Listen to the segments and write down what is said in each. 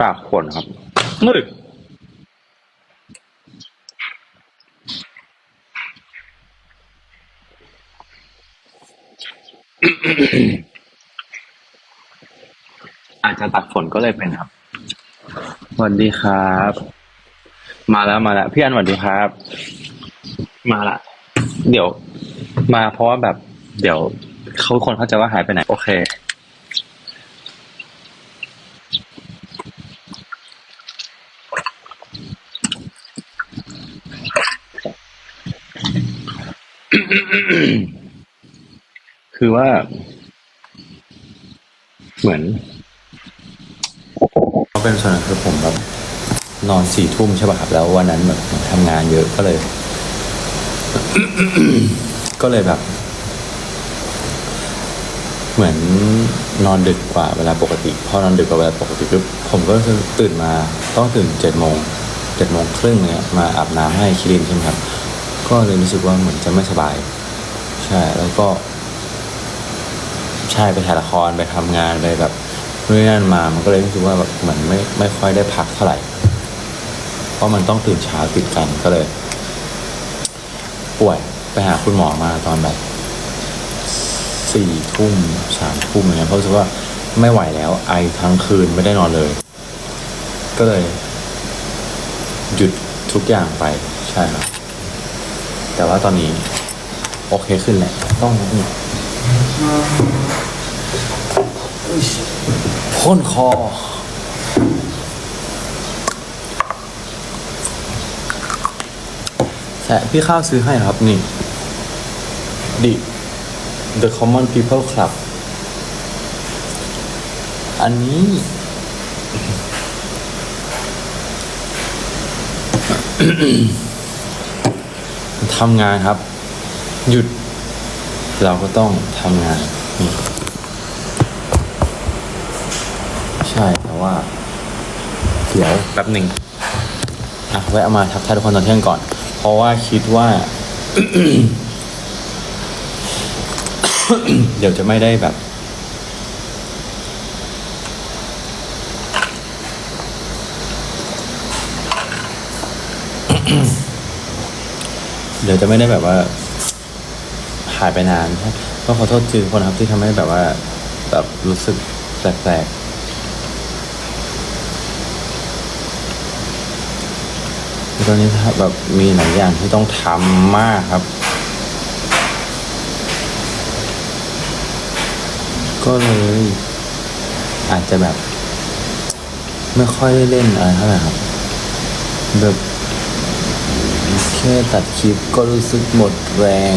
ตากฝนครับเฮ้ยอาจจะตักฝนก็เลยเป็นครับสวัสดีครับ มาแล้วมาแล้วพี่อันสวัสดีครับ มาละ เดี๋ยว มาเพราะว่าแบบ เดี๋ยวเขาคนเขาใจะว่าหายไปไหน โอเค คือว่า เหมือนก็เป็นส่วนหนึ่งคือผมแบบนอนสี่ทุ่มใช่ป่ะครับแล้ววันนั้นแบบทำงานเยอะก็เลย ก็เลยแบบ เหมือนนอนดึกกว่าเวลาปกติพอนอนดึกกว่าเวลาปกติปุ๊บผมก็คือตื่นมาต้องตื่นเจ็ดโมงเจ็ดโมงครึ่งเนี่ยมาอาบน้ำให้คิรินใช่ไหมครับ ก็เลยรู้สึกว่าเหมือนจะไม่สบาย ใช่ แล้วก็ ใช่ไปถ่ายละครไปทำงานไปแบบนู่นนนั่นมา มันก็เลยรู้สึกว่าแบบเหมือนไม่ไม่ค่อยได้พักเท่าไหร่ เพราะมันต้องตื่นเช้าติดกันก็เลย ป่วยไปหาคุณหมอมาตอนแบบสี่ทุ่มสามทุ่มอะไรเงี้ยเพราะรู้สึกว่าไม่ไหวแล้ว ไอทั้งคืนไม่ได้นอนเลย ก็เลย หยุดทุกอย่างไปใช่ครับแต่ว่าตอนนี้ โอเคขึ้นแหละต้องนี่พ่นคอใช่พี่ข้าวซื้อให้ครับนี่ The The Common People Club อันนี้ ทำงานครับ หยุด เราก็ต้องทำงานนี่ใช่แต่ว่า เดี๋ยวแป๊บหนึ่งอะไว้เอามาทักทายทุกคนตอนเที่ยงก่อน เพราะว่าคิดว่า เดี๋ยวจะไม่ได้แบบเดี๋ยวจะไม่ได้แบบว่าายไปนานก็ขอโทษทีทุกคนครับที่ทำให้แบบว่าแบบรู้สึกแปลกๆตอนนี้แบบมีหลายอย่างที่ต้องทำมากครับ ก็เลยอาจจะแบบ ไม่ค่อยได้เล่นอะไรเท่าไหร่ครับแบบแค่ตัดคลิปก็รู้สึกหมดแรง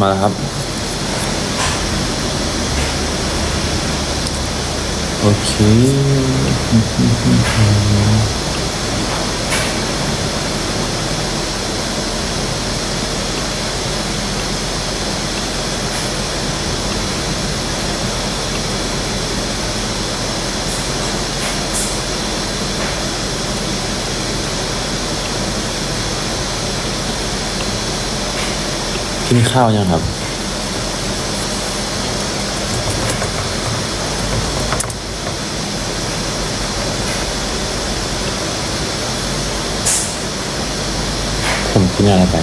มาแล้วครับ โอเค กินข้าวยังครับ ผมกินอะไรไป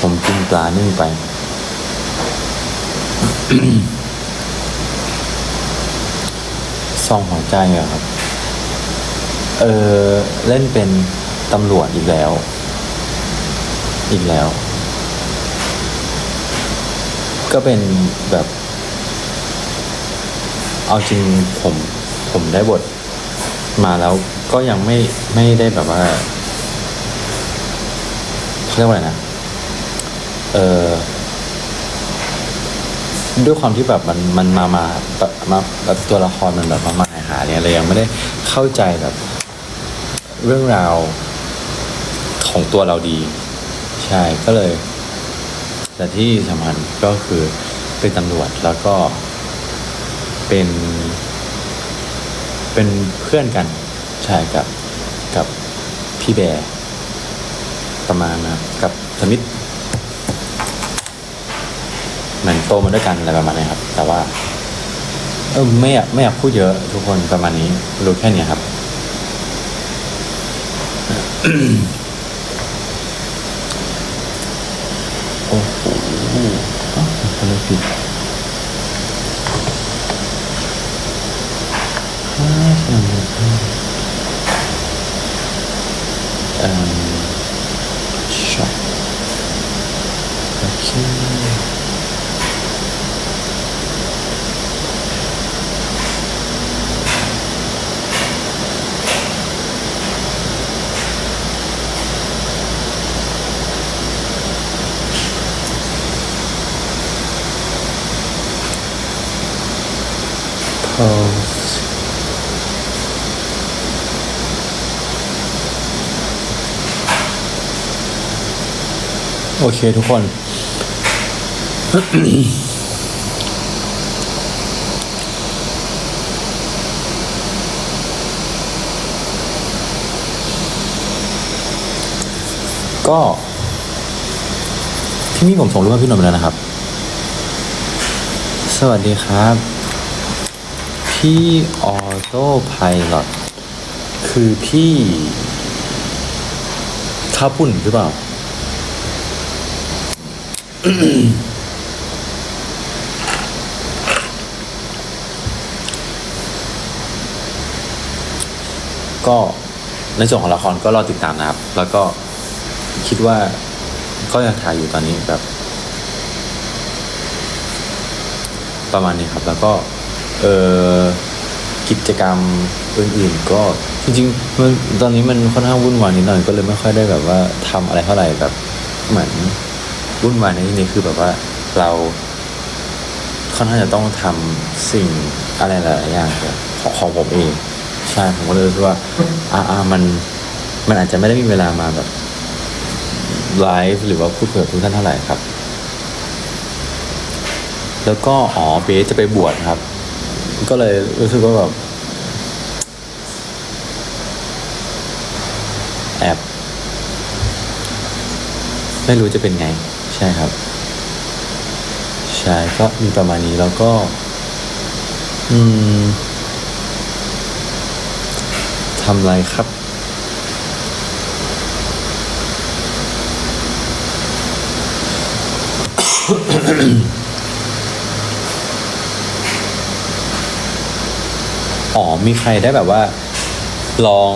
ผมกินปลานึ่งไป ซองหัวใจเหรอครับ เออ เล่นเป็นตำรวจอีกแล้ว อีกแล้ว ก็เป็นแบบ เอาจริงผมผมได้บทมาแล้วก็ยังไม่ไม่ได้แบบว่าเรียกว่าอะไรนะ เออด้วยความที่แบบมันมันมามาแบบมาแบบตัวละครมันแบบมามาหาหาเนี่ยเรายังไม่ได้เข้าใจแบบ เรื่องราวของตัวเราดี ใช่ก็เลย แต่ที่สำคัญก็คือเป็นตำรวจแล้วก็เป็น เป็นเพื่อนกันใช่กับกับพี่แบร์ประมาณนะกับสมิธเหมือนโตมาด้วยกันอะไรประมาณนี้ครับ แต่ว่า เออไม่อยากไม่อยากพูดเยอะทุกคนประมาณนี้รู้แค่นี้ครับ โอ้โหอ้าวคนละผิดห้าสามห้าเอ่อช็อปโอเค pose โอเคทุกคน ก็ที่นี่ผมส่งรูปให้พี่หนุ่มแล้วนะครับ สวัสดีครับ พี่ออโต้ไพลอตคือพี่ข้าวปุ่นหรือเปล่า ก็ในส่วนของละครก็รอติดตามนะครับ แล้วก็คิดว่าก็ยังถ่ายอยู่ตอนนี้แบบ ประมาณนี้ครับ แล้วก็ เออกิจกรรมอื่นๆ ก็จริงๆมันตอนนี้มันค่อนข้างวุ่นวายนิดหน่อยก็เลยไม่ค่อยได้แบบว่าทำอะไรเท่าไหร่แบบเหมือน วุ่นวายในที่นี้คือแบบว่าเราค่อนข้างจะต้องทำสิ่งอะไรหลายอย่างของของผมเองใช่ผมก็เลยรู้สึกว่าอ่าอ่ามันมันอาจจะไม่ได้มีเวลามาแบบไลฟ์หรือว่าพูดคุยกับทุกท่านเท่าไหร่ครับ แล้วก็อ๋อเบสจะไปบวชครับ ก็เลยรู้สึกว่าแบบแอบไม่รู้จะเป็นไง ใช่ครับ ใช่ก็มีประมาณนี้แล้วก็ อืมทำอะไรครับ อ๋อ มีใครได้แบบว่า ลอง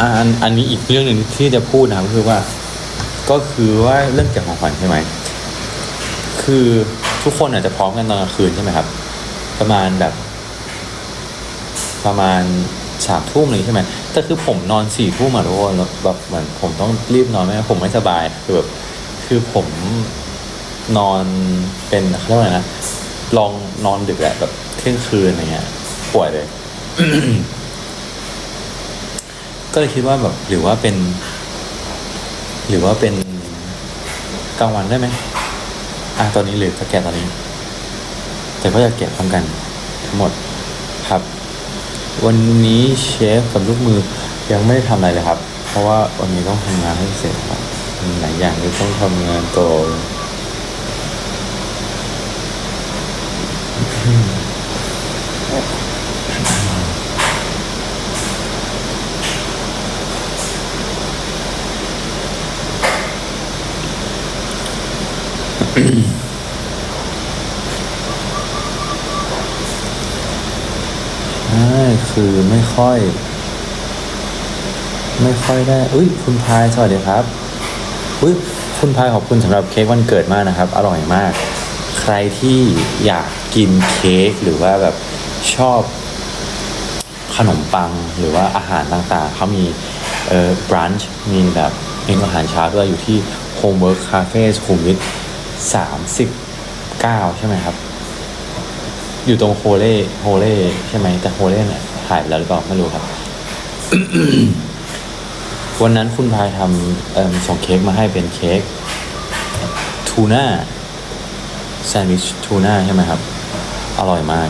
อันอันนี้อีกเรื่องหนึ่งที่จะพูดนะครับก็คือว่า ก็คือว่าเรื่องเก็บของขวัญใช่ไหม คือทุกคนอาจจะพร้อมกันตอนกลางคืนใช่ไหมครับ ประมาณแบบ ประมาณสามทุ่มเลยใช่ไหม แต่คือผมนอนสี่ทุ่มอะทุกคนแล้วแบบเหมือนผมต้องรีบนอนไหมผมไม่สบายคือแบบคือผมนอนเป็นเขาเรียกว่าไงนะ ลองนอนดึกอะแบบเที่ยงคืนอะไรเงี้ยป่วยเลย ก็เลยคิดว่าแบบหรือว่าเป็น หรือว่าเป็นกลางวันได้ไหมอะตอนนี้หรือถ้าแกะตอนนี้ แต่ก็อยากแกะพร้อมกันทั้งหมดครับ วันนี้เชฟกับลูกมือยังไม่ได้ทำอะไรเลยครับ เพราะว่าวันนี้ต้องทำงานให้เสร็จครับมีหลายอย่างที่ต้องทำงานต่อ ใช่ คือไม่ค่อย ไม่ค่อยได้อุ้ยคุณพายสวัสดีครับอุ้ยคุณพายขอบคุณสำหรับเค้กวันเกิดมากนะครับ อร่อยมาก ใครที่อยากกินเค้กหรือว่าแบบชอบขนมปังหรือว่าอาหารต่างๆ เขามีเอ่อบรันช์มีแบบเมนูอาหารเช้าด้วยอยู่ที่ Homework Cafe สุขุมวิทสามสิบเก้าใช่ไหมครับ อยู่ตรงโฮเล่โฮเล่ใช่ไหมแต่โฮเล่เนี่ย หายไปแล้วหรือเปล่าไม่รู้ครับ วันนั้นคุณพายทำส่งเค้กมาให้เป็นเค้กทูน่าแซนด์วิชทูน่าใช่ไหมครับ อร่อยมาก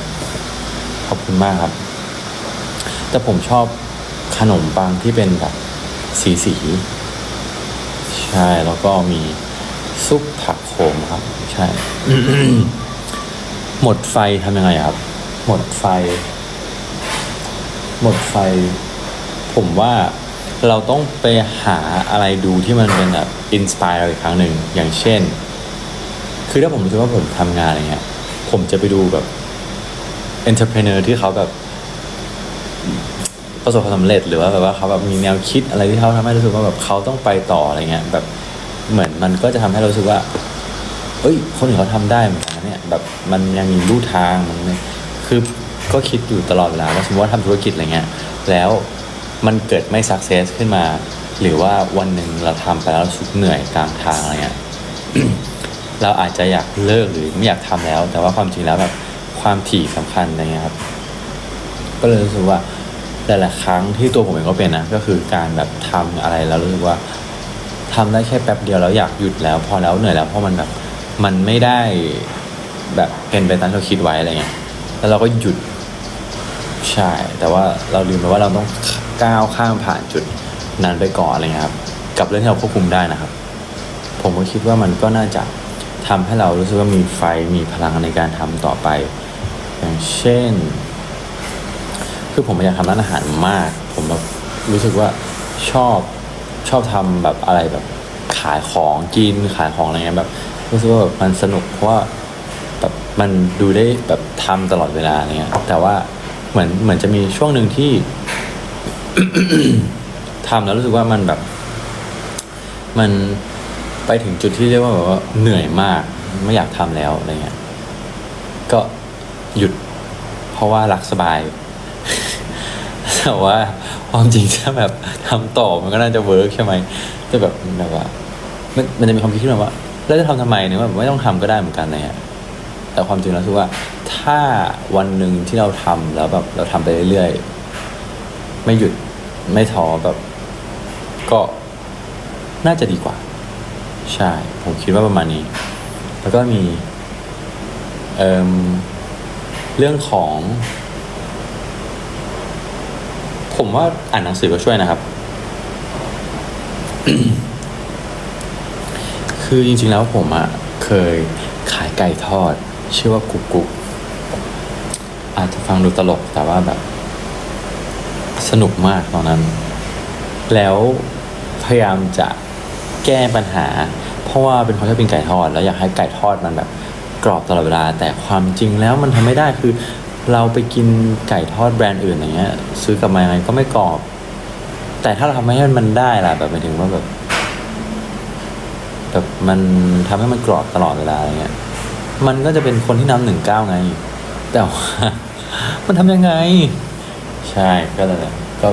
ขอบคุณมากครับ แต่ผมชอบขนมปังที่เป็นแบบสีสีใช่แล้วก็มีซุปผักโขมครับ ใช่ หมดไฟทำยังไงครับ หมดไฟ หมดไฟ ผมว่าเราต้องไปหาอะไรดูที่มันเป็นแบบอินสปายเราอีกครั้งหนึ่งอย่างเช่น คือถ้าผมรู้สึกว่าผมทำงานอะไรเงี้ย ผมจะไปดูแบบ entrepreneur ที่เขาแบบ ประสบความสำเร็จหรือว่าแบบว่าเขาแบบมีแนวคิดอะไรที่เขาทำให้รู้สึกว่าแบบเขาต้องไปต่ออะไรเงี้ยแบบเหมือนมันก็จะทำให้เรารู้สึกว่าเฮ้ย คนอื่นเขาทำได้เหมือนกันเนี่ยแบบมันยังมีลู่ทางมันไม่คือ ก็คิดอยู่ตลอดเวลาว่าสมมติว่าทำธุรกิจอะไรเงี้ยแล้วมันเกิดไม่สักเซสขึ้นมา หรือว่าวันหนึ่งเราทำไปแล้วเรารู้สึกเหนื่อยกลางทางอะไรเงี้ยเราอาจจะอยากเลิกหรือไม่อยากทำแล้ว แต่ว่าความจริงแล้วแบบความถี่สำคัญอะไรเงี้ยครับ ก็เลยรู้สึกว่าหลายๆครั้งที่ตัวผมเองก็เป็นนะก็คือการแบบทำอะไรแล้วรู้สึกว่าทำได้แค่แป๊บเดียวแล้วอยากหยุดแล้ว พอแล้วเหนื่อยแล้วเพราะมันแบบมันไม่ได้แบบเป็นไปตามที่เราคิดไว้อะไรเงี้ยแล้วเราก็หยุด ใช่ แต่ว่าเราลืมไปว่าเราต้องก้าวข้ามผ่านจุดนั้นไปก่อนอะไรเงี้ยครับ กับเรื่องที่เราควบคุมได้นะครับ ผมก็คิดว่ามันก็น่าจะทำให้เรารู้สึกว่ามีไฟมีพลังในการทำต่อไป อย่างเช่น คือผมอยากทำร้านอาหารมาก ผมแบบรู้สึกว่าชอบชอบทำแบบอะไรแบบขายของกินขายของอะไรเงี้ยแบบรู้สึกว่าแบบมันสนุกเพราะว่าแบบมันดูได้แบบทำตลอดเวลาอะไรเงี้ยแต่ว่า เหมือนเหมือนจะมีช่วงหนึ่งที่ทำแล้วรู้สึกว่ามันแบบ มันไปถึงจุดที่เรียกว่าแบบว่าเหนื่อยมากไม่อยากทำแล้วอะไรเงี้ยก็หยุด เพราะว่ารักสบายแต่ว่าความจริงถ้าแบบทำต่อมันก็น่าจะเวิร์กใช่ไหมแต่แบบแบบว่า มันมันจะมีความคิดขึ้นมาว่า แล้วจะทำทำไมเนี่ยว่าไม่ต้องทำก็ได้เหมือนกันเงี้ย แต่ความจริงแล้วคือว่าถ้าวันหนึ่งที่เราทำแล้วแบบเราทำไปเรื่อยๆ ไม่หยุดไม่ท้อแบบ ก็น่าจะดีกว่า ใช่ ผมคิดว่าประมาณนี้ แล้วก็มีเอ่มเรื่องของ ผมว่าอ่านหนังสือก็ช่วยนะครับ คือจริงๆแล้วผมอะเคยขายไก่ทอด ชื่อว่ากุ๊กกุ๊กอาจจะฟังดูตลกแต่ว่าแบบ สนุกมากตอนนั้น แล้วพยายามจะแก้ปัญหา เพราะว่าเป็นคนชอบกินไก่ทอด แล้วอยากให้ไก่ทอดมันแบบกรอบตลอดเวลา แต่ความจริงแล้วมันทำไม่ได้คือ เราไปกินไก่ทอดแบรนด์อื่นอย่างเงี้ย ซื้อกลับมายังไงก็ไม่กรอบ แต่ถ้าเราทำให้มันได้ล่ะแบบหมายถึงว่าแบบแบบมันทำให้มันกรอบตลอดเวลาอะไรเงี้ย มันก็จะเป็นคนที่นำหนึ่งเก้าไง แต่ว่ามันทำยังไง ใช่ก็เลยก็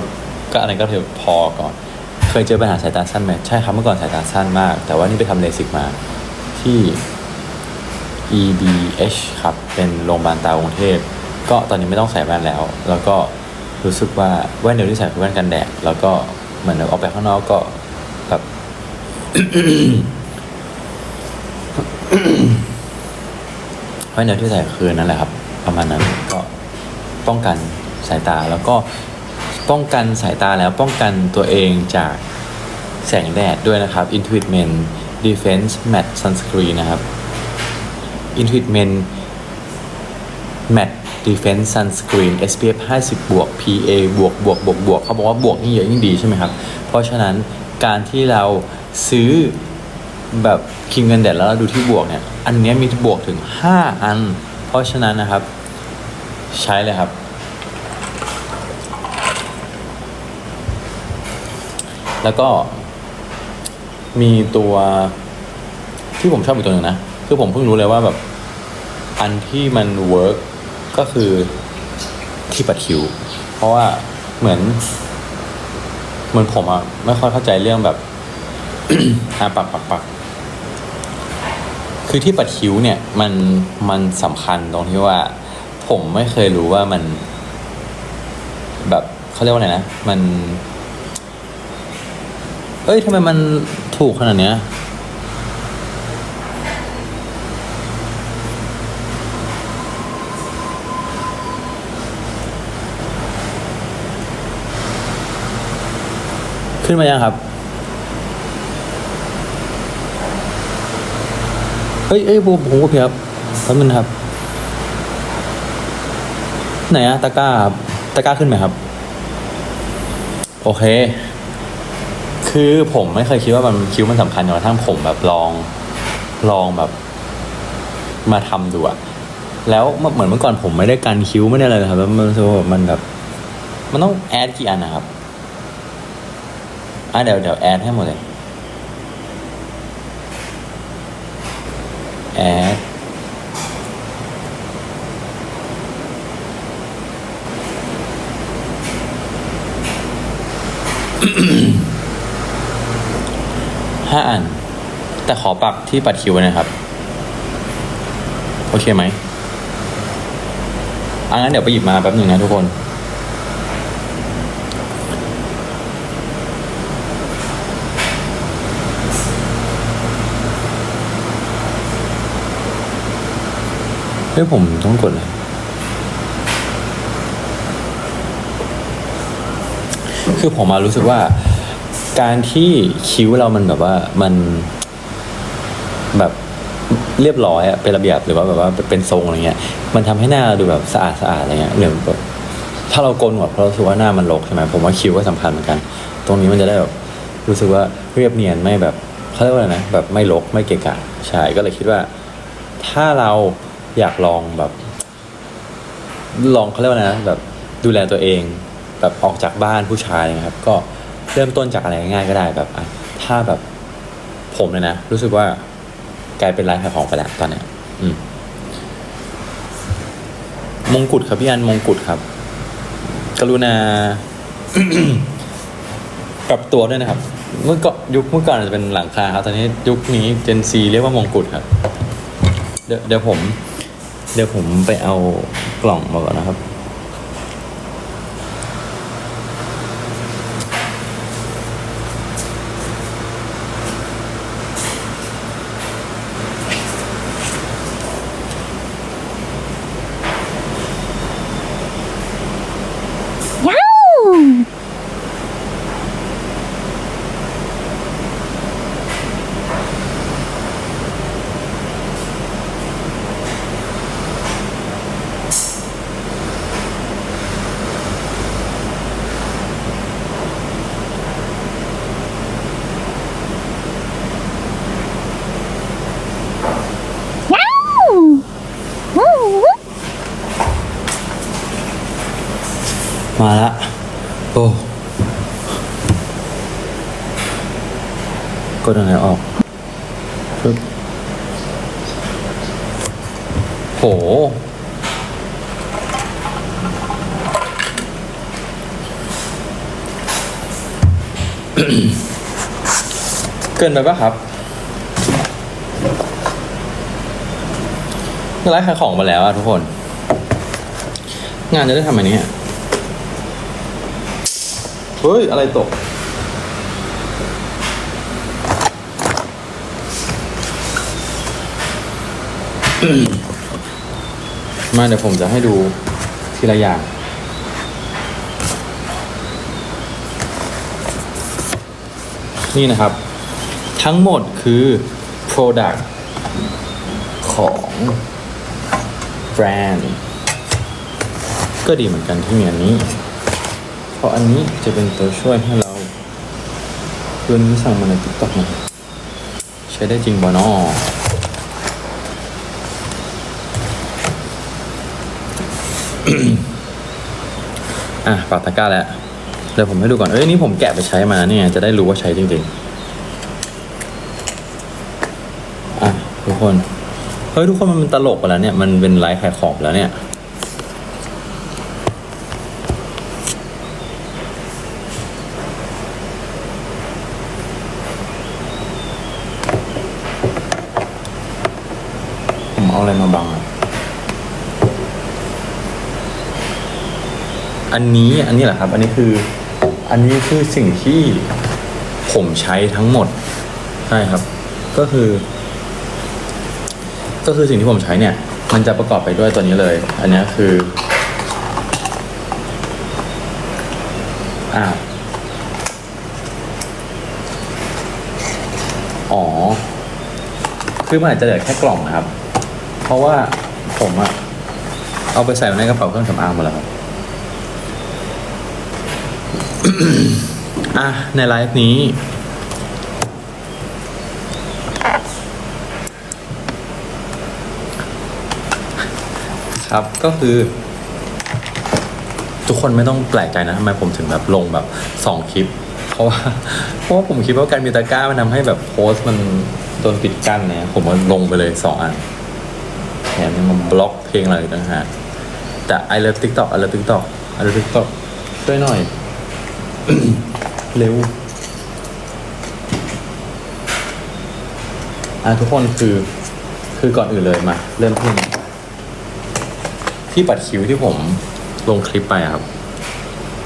ก็อะไรก็เถอพอก่อน เคยเจอปัญหาสายตาสั้นไหมใช่ครับเมื่อก่อนสายตาสั้นมาก แต่ว่านี่ไปทำเลสิกมาที่ EBH ครับ เป็นโรงพยาบาลตากรุงเทพ ก็ตอนนี้ไม่ต้องใส่แว่นแล้ว แล้วก็รู้สึกว่าแว่นเดียวที่ใส่คือแว่นกันแดด แล้วก็เหมือนออกไปข้างนอกก็แบบ แว่นเดียวที่ใส่คือนั่นแหละครับ ประมาณนั้นก็ป้องกันสายตาแล้วก็ป้องกันสายตาแล้วป้องกันตัวเองจากแสงแดดด้วยนะครับ Intuit Men Defense Matte Sunscreen นะครับ Intuit Men Matte Defense Sunscreen SPF 50 บวก PA บวกบวกบวกบวกเขาบอกว่าบวกยิ่งเยอะยิ่งดีใช่ไหมครับ เพราะฉะนั้นการที่เราซื้อ แบบครีมกันแดดแล้วเราดูที่บวกเนี่ย อันนี้มีบวกถึง 5 อัน เพราะฉะนั้นนะครับ ใช้เลยครับ แล้วก็มีตัวที่ผมชอบอีกตัวหนึ่งนะ คือผมเพิ่งรู้เลยว่าแบบอันที่มันเวิร์กก็คือที่ปัดคิ้ว เพราะว่าเหมือน เหมือนผมอะไม่ค่อยเข้าใจเรื่องแบบอะปักปักปัก คือที่ปัดคิ้วเนี่ยมันมันสำคัญตรงที่ว่า ผมไม่เคยรู้ว่ามัน แบบเขาเรียกว่าอะไรนะมัน เอ้ยทำไมมันถูกขนาดเนี้ยขึ้นมายังครับ ฮ้ยเอ้ยผมผมก็เพียบแป๊บนึงนะครับ ไหนอะตะกร้าครับตะกร้าขึ้นไหมครับ โอเค คือผมไม่เคยคิดว่ามันคิ้วมันสำคัญจนกระทั่งผมแบบลองลองแบบ มาทำดูอะแล้วเหมือนเมื่อก่อนผมไม่ได้กันคิ้วไม่ได้อะไรเลยครับแล้วมันรู้สึกว่ามันแบบ มันต้องแอดกี่อันนะครับอะเดี๋ยวเดี๋ยวแอดให้หมดเลย แอดห้าอัน แต่ขอปักที่ปัดคิวนะครับ โอเคไหมอังั้นเดี๋ยวไปหยิบมาแป๊บหนึ่งนะทุกคน เฮ้ยผมต้องกดเลยคือผมมารู้สึกว่า การที่คิ้วเรามันแบบว่ามันแบบเรียบร้อยอะเป็นระเบียบหรือว่าแบบว่าเป็นทรงอะไรเงี้ย มันทำให้หน้าดูแบบสะอาดสะอาดอะไรเงี้ยหรือแบบถ้าเราโกนหนวดเพราะเรารู้สึกว่าหน้ามันรกใช่ไหมผมว่าคิ้วก็สำคัญเหมือนกัน ตรงนี้มันจะได้แบบรู้สึกว่าเรียบเนียนไม่แบบเขาเรียกว่าอะไรนะแบบไม่รกไม่เกะกะใช่ก็เลยคิดว่า ถ้าเรา อยากลองแบบ ลองเขาเรียกว่านะ แบบดูแลตัวเอง แบบออกจากบ้านผู้ชายนะครับ ก็เริ่มต้นจากอะไรง่ายก็ได้แบบอะถ้าแบบผมเลยนะ รู้สึกว่ากลายเป็นร้านขายของไปแล้วตอนเนี้ยอืมมงกุฎครับพี่อันมงกุฎครับ กรุณาปรับตัวด้วยนะครับ เมื่อก่อนยุคเมื่อก่อนอาจจะเป็นหลังคาครับตอนนี้ยุคนี้เจนซีเรียกว่ามงกุฎครับ เดี๋ยวผม เดี๋ยวผมไปเอากล่องมาก่อนนะครับ Wow! ว้าววู้วู้ มาละโอ้ ดอะไรออกปึ๊บโห เกินไปปะครับไลฟ์ขายของมาแล้วอะทุกคน งานจะได้ทำอันนี้อะเฮ้ย อะไรตก มาเดี๋ยวผมจะให้ดูทีละอย่าง นี่นะครับ ทั้งหมดคือ Product ของแบรนด์ก็ดีเหมือนกันที่มีอันนี้ เพราะอันนี้จะเป็นตัวช่วยให้เราเพื่อนที่สั่งมาในติ๊กต็อกนะใช้ได้จริงบ่นอ อะปากตะกร้าแล้วเดี๋ยวผมให้ดูก่อน เอ้ยนี่ผมแกะไปใช้มาเนี่ย จะได้รู้ว่าใช้จริงๆ อะทุกคน เฮ้ยทุกคนมันตลกไปแล้วเนี่ย มันเป็นไลฟ์ขายของแล้วเนี่ย เอาอะไรมาบังอะ อันนี้อันนี้แหละครับ อันนี้คืออันนี้คือสิ่งที่ผมใช้ทั้งหมดใช่ครับ ก็คือ ก็คือสิ่งที่ผมใช้เนี่ย มันจะประกอบไปด้วยตัวนี้เลย อันนี้คืออ้าวอ๋อ คือมันอาจจะเหลือแค่กล่องนะครับ เพราะว่าผมอะเอาไปใส่ในกระเป๋าเครื่องสำอางหมดแล้วครับ อะ ในไลฟ์นี้ ครับก็คือ ทุกคนไม่ต้องแปลกใจนะทำไมผมถึงแบบลงแบบสองคลิป เพราะว่าเพราะว่าผมคิดว่าการมีตะกร้ามันทำให้แบบโพสต์มันโดนปิดกั้นเนี่ย ผมว่าลงไปเลยสองอันแถมยังมาบล็อกเพลงอะไรต่างหากแต่ I love TikTok I love TikTok I love TikTok ช่วยหน่อย เร็วอะทุกคนคือคือก่อนอื่นเลยมา เริ่มที่ที่ปัดคิ้วที่ผมลงคลิปไปครับ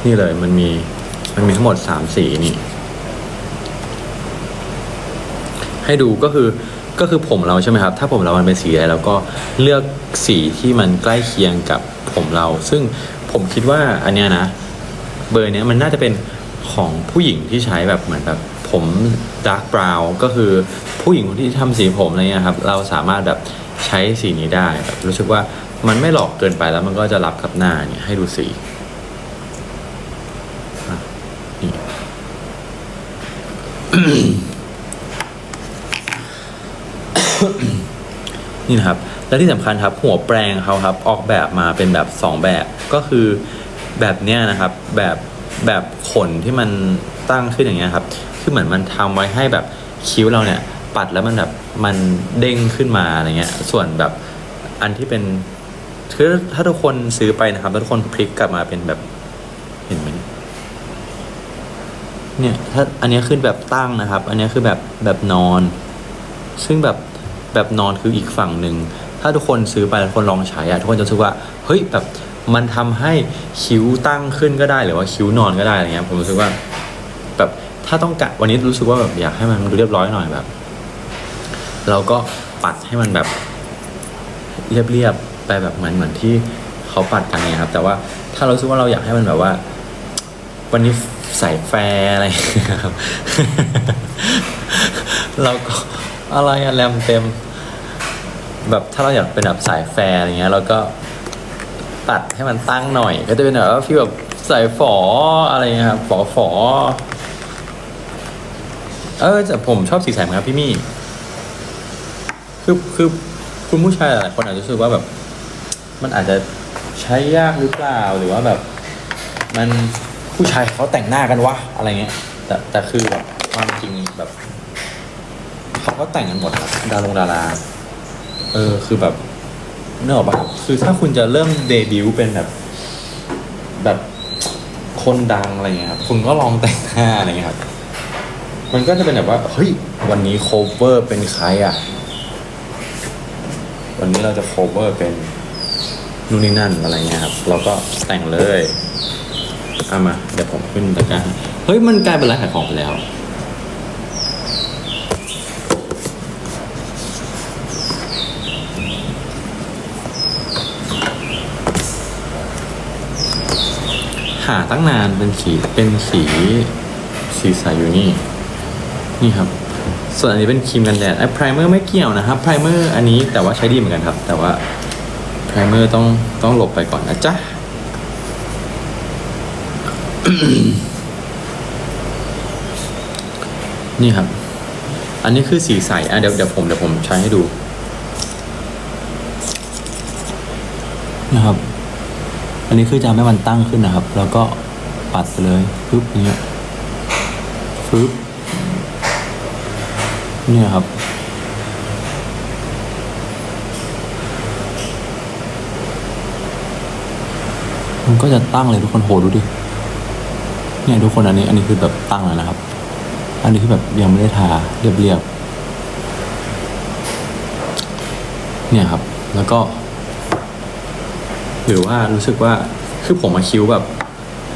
นี่เลยมันมีมันมีทั้งหมดสามสีนี่ ให้ดูก็คือก็คือผมเราใช่ไหมครับ ถ้าผมเรามันเป็นสีอะไรเราก็เลือกสีที่มันใกล้เคียงกับผมเรา ซึ่งผมคิดว่าอันเนี้ยนะ เบอร์เนี้ยมันน่าจะเป็นของผู้หญิงที่ใช้แบบเหมือนแบบผมดาร์กบราวน์ก็คือผู้หญิงคนที่ทำสีผมอะไรเงี้ยครับเราสามารถแบบใช้สีนี้ได้แบบรู้สึกว่ามันไม่หลอกเกินไปแล้วมันก็จะรับกับหน้าเนี่ยให้ดูสีนี่นี่นะครับ และที่สำคัญครับหัวแปรงเขาครับออกแบบมาเป็นแบบสองแบบก็คือ แบบเนี้ยนะครับ แบบแบบขนที่มันตั้งขึ้นอย่างเงี้ยครับ คือเหมือนมันทำไว้ให้แบบคิ้วเราเนี่ย ปัดแล้วมันแบบมันเด้งขึ้นมาอะไรเงี้ย ส่วนแบบอันที่เป็นคือถ้าทุกคนซื้อไปนะครับทุกคนพลิกกลับมาเป็นแบบเห็นไหมเนี่ยถ้าอันนี้ขึ้นแบบตั้งนะครับ อันนี้คือแบบแบบนอน ซึ่งแบบแบบนอนคืออีกฝั่งหนึ่งถ้าทุกคนซื้อไปแล้วทุกคนลองใช้อะทุกคนจะรู้สึกว่าเฮ้ยแบบ มันทำให้คิ้วตั้งขึ้นก็ได้หรือว่าคิ้วนอนก็ได้อะไรเงี้ยผมรู้สึกว่า แบบถ้าต้องกะวันนี้รู้สึกว่าแบบอยากให้มันดูเรียบร้อยหน่อยแบบ เราก็ปัดให้มันแบบ เรียบๆไปแบบเหมือนเหมือนที่เขาปัดกันเนี่ยครับ แต่ว่าถ้าเรารู้สึกว่าเราอยากให้มันแบบว่า วันนี้ใส่แฟร์อะไรครับเราก็อะไรอะแรมเต็ม แบบถ้าเราอยากเป็นแบบสายแฟร์อะไรเงี้ยเราก็ ตัดให้มันตั้งหน่อย ก็จะเป็นแบบว่าฟีลแบบใส่ฝออะไรเงี้ยครับฝอฝอเออแต่ผมชอบสีแสงครับพี่มี่คือคือคุณผู้ชายหลายคนอาจจะรู้สึกว่าแบบ มันอาจจะใช้ยากหรือเปล่าหรือว่าแบบ มันผู้ชายเขาแต่งหน้ากันวะอะไรเงี้ย แต่แต่คือแบบความจริงแบบเขาก็แต่งกันหมดครับดารงดารา เออคือแบบ เนออกปะคือถ้าคุณจะเริ่มเดบิวต์เป็นแบบ แบบคนดังอะไรเงี้ยครับคุณก็ลองแต่งหน้าอะไรเงี้ยครับ มันก็จะเป็นแบบว่า เฮ้ย วันนี้โคเวอร์เป็นใครอะ วันนี้เราจะโคเวอร์เป็นนู่นนี่นั่นอะไรเงี้ยครับ เราก็แต่งเลยเอามา เดี๋ยวผมขึ้นตะกร้าเฮ้ย มันกลายเป็นร้านขายของไปแล้ว หาตั้งนานเป็นสีเป็นสีสีใสอยู่นี่ นี่ครับ ส่วนอันนี้เป็นครีมกันแดดไอ้ไพรเมอร์ไม่เกี่ยวนะครับไพรเมอร์อันนี้แต่ว่าใช้ดีเหมือนกันครับ แต่ว่าไพรเมอร์ต้องต้องหลบไปก่อนนะจ๊ะนี่ครับ อันนี้คือสีใส อะเดี๋ยวเดี๋ยวผมเดี๋ยวผมใช้ให้ดู นะครับ อันนี้คือจะไม่มันตั้งขึ้นนะครับ แล้วก็ปัดเลยปึ๊บอย่างเงี้ยปึ๊บเนี่ยครับ มันก็จะตั้งเลยทุกคนโหดูดิ เนี่ยทุกคนอันนี้อันนี้คือแบบตั้งแล้วนะครับ อันนี้คือแบบยังไม่ได้ทาเรียบๆเนี่ยครับ แล้วก็ หรือว่ารู้สึกว่าคือผมมาคิ้วแบบ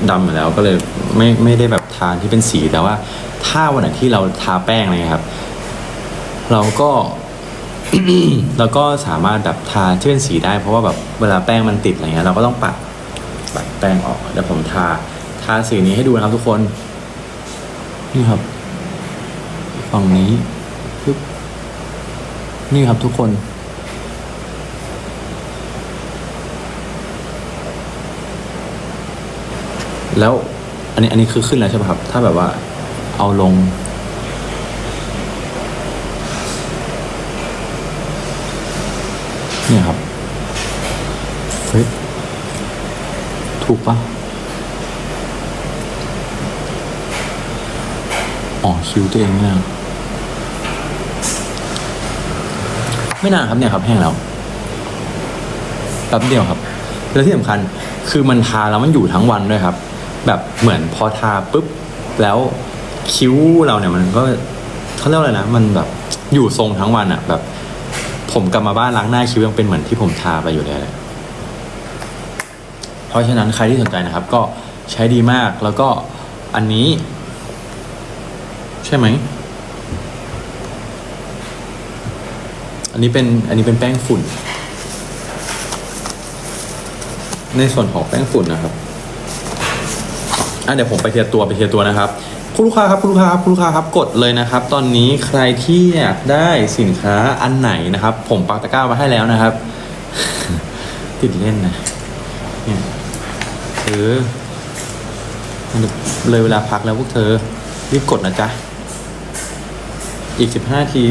ดำอยู่แล้วก็เลยไม่ไม่ได้แบบทานที่เป็นสีแต่ว่า ถ้าวันไหนที่เราทาแป้งอะไรเงี้ยครับ เราก็เราก็สามารถแบบทาที่เป็นสีได้ เพราะว่าแบบเวลาแป้งมันติดอะไรเงี้ยเราก็ต้องปัดปัดแป้งออกเดี๋ยวผมทาทาสีนี้ให้ดูนะครับทุกคน นี่ครับฝั่งนี้ปึ๊บนี่ครับทุกคน แล้วอันนี้อันนี้คือขึ้นแล้วใช่ป่ะครับ ถ้าแบบว่าเอาลง เนี่ยครับ เฮ้ย ถูกปะอ๋อคิวตัวเองเนี่ยไม่นานครับเนี่ยครับแห้งแล้วแป๊บเดียวครับ แล้วที่สำคัญคือมันทาแล้วมันอยู่ทั้งวันด้วยครับ แบบเหมือนพอทาปุ๊บ แล้วคิ้วเราเนี่ยมันก็เขาเรียกอะไรนะ มันแบบอยู่ทรงทั้งวันอะแบบ ผมกลับมาบ้านล้างหน้าคิ้วยังเป็นเหมือนที่ผมทาไปอยู่เลยเพราะฉะนั้นใครที่สนใจนะครับ ก็ใช้ดีมากแล้วก็อันนี้ ใช่ไหม อันนี้เป็นอันนี้เป็นแป้งฝุ่น ในส่วนของแป้งฝุ่นนะครับ อะเดี๋ยวผมไปเทียร์ตัวไปเทียร์ตัวนะครับคุณลูกค้าครับคุณลูกค้าครับคุณลูกค้าครับกดเลยนะครับ ตอนนี้ใครที่อยากได้สินค้าอันไหนนะครับ ผมปักตะกร้ามาให้แล้วนะครับ ติดเล่นนะเนี่ยเออเลยเวลาพักแล้วพวกเธอรีบกดนะจ๊ะ อีกสิบห้าที